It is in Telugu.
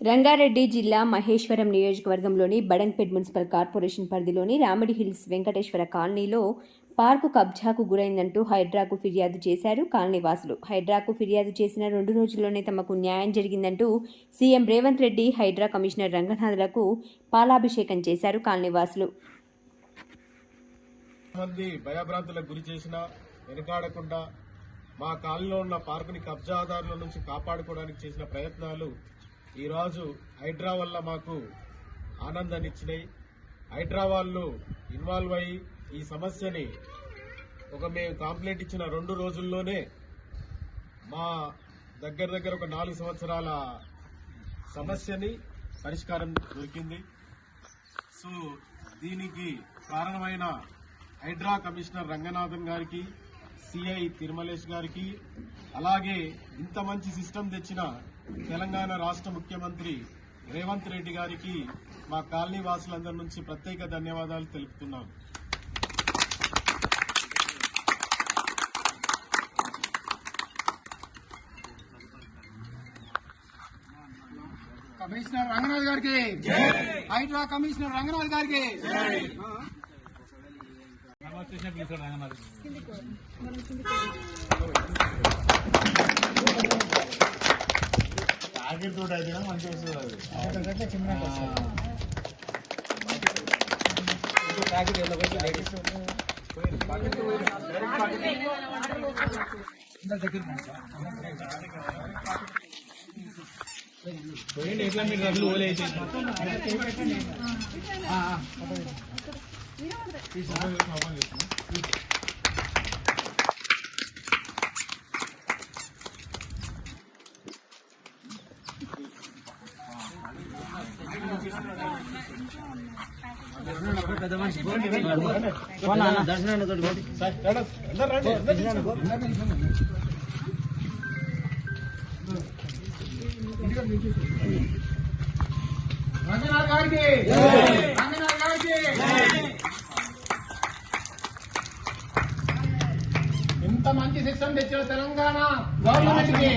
రంగారెడ్డి జిల్లా మహేశ్వరం నియోజకవర్గంలోని బడంగ్పేట్ మున్సిపల్ కార్పొరేషన్ పరిధిలోని రామిడి హిల్స్ వెంకటేశ్వర కాలనీలో పార్కు కబ్జాకు గురైందంటూ హైడ్రాకు ఫిర్యాదు చేశారు కాలనీవాసులు. హైడ్రాకు ఫిర్యాదు చేసిన రెండు రోజుల్లోనే తమకు న్యాయం జరిగిందంటూ సీఎం రేవంత్ రెడ్డి హైడ్రా కమిషనర్ రంగనాథులకు పాలాభిషేకం చేశారు కాలనీవాసులు. మంది భయభ్రాంతులకు గురి వెనుకాడకుండా మా కాలనీలో ఉన్న పార్కుని కబ్జాదారుల నుంచి కాపాడుకోవడానికి చేసిన ప్రయత్నాలు ఈరోజు హైడ్రా వల్ల మాకు ఆనందాన్ని ఇచ్చినాయి హైడ్రా వాళ్ళు ఇన్వాల్వ్ అయ్యి ఈ సమస్యని ఒక మేము కాంప్లైంట్ ఇచ్చిన రెండు రోజుల్లోనే మా దగ్గర దగ్గర ఒక నాలుగు సంవత్సరాల సమస్యని పరిష్కారం దొరికింది. సో దీనికి కారణమైన హైడ్రా కమిషనర్ రంగనాథన్ గారికి సిఐ తిరుమలేష్ గారికి అలాగే ఇంత మంచి సిస్టమ్ తెచ్చిన తెలంగాణ రాష్ట్ర ముఖ్యమంత్రి రేవంత్ రెడ్డి గారికి మా కాలనీ వాసులందరి నుంచి ప్రత్యేక ధన్యవాదాలు తెలుపుతున్నాను కమిషనర్ రంగనాథ్ గారికి. హైడ్రా కమిషనర్ రంగనాథ్ గారికి. రంగనాథ్ గారికి రంగనాథ్ గారికి ఇంత మంచి సిస్టమ్ తెచ్చిన తెలంగాణ గవర్నమెంట్ కి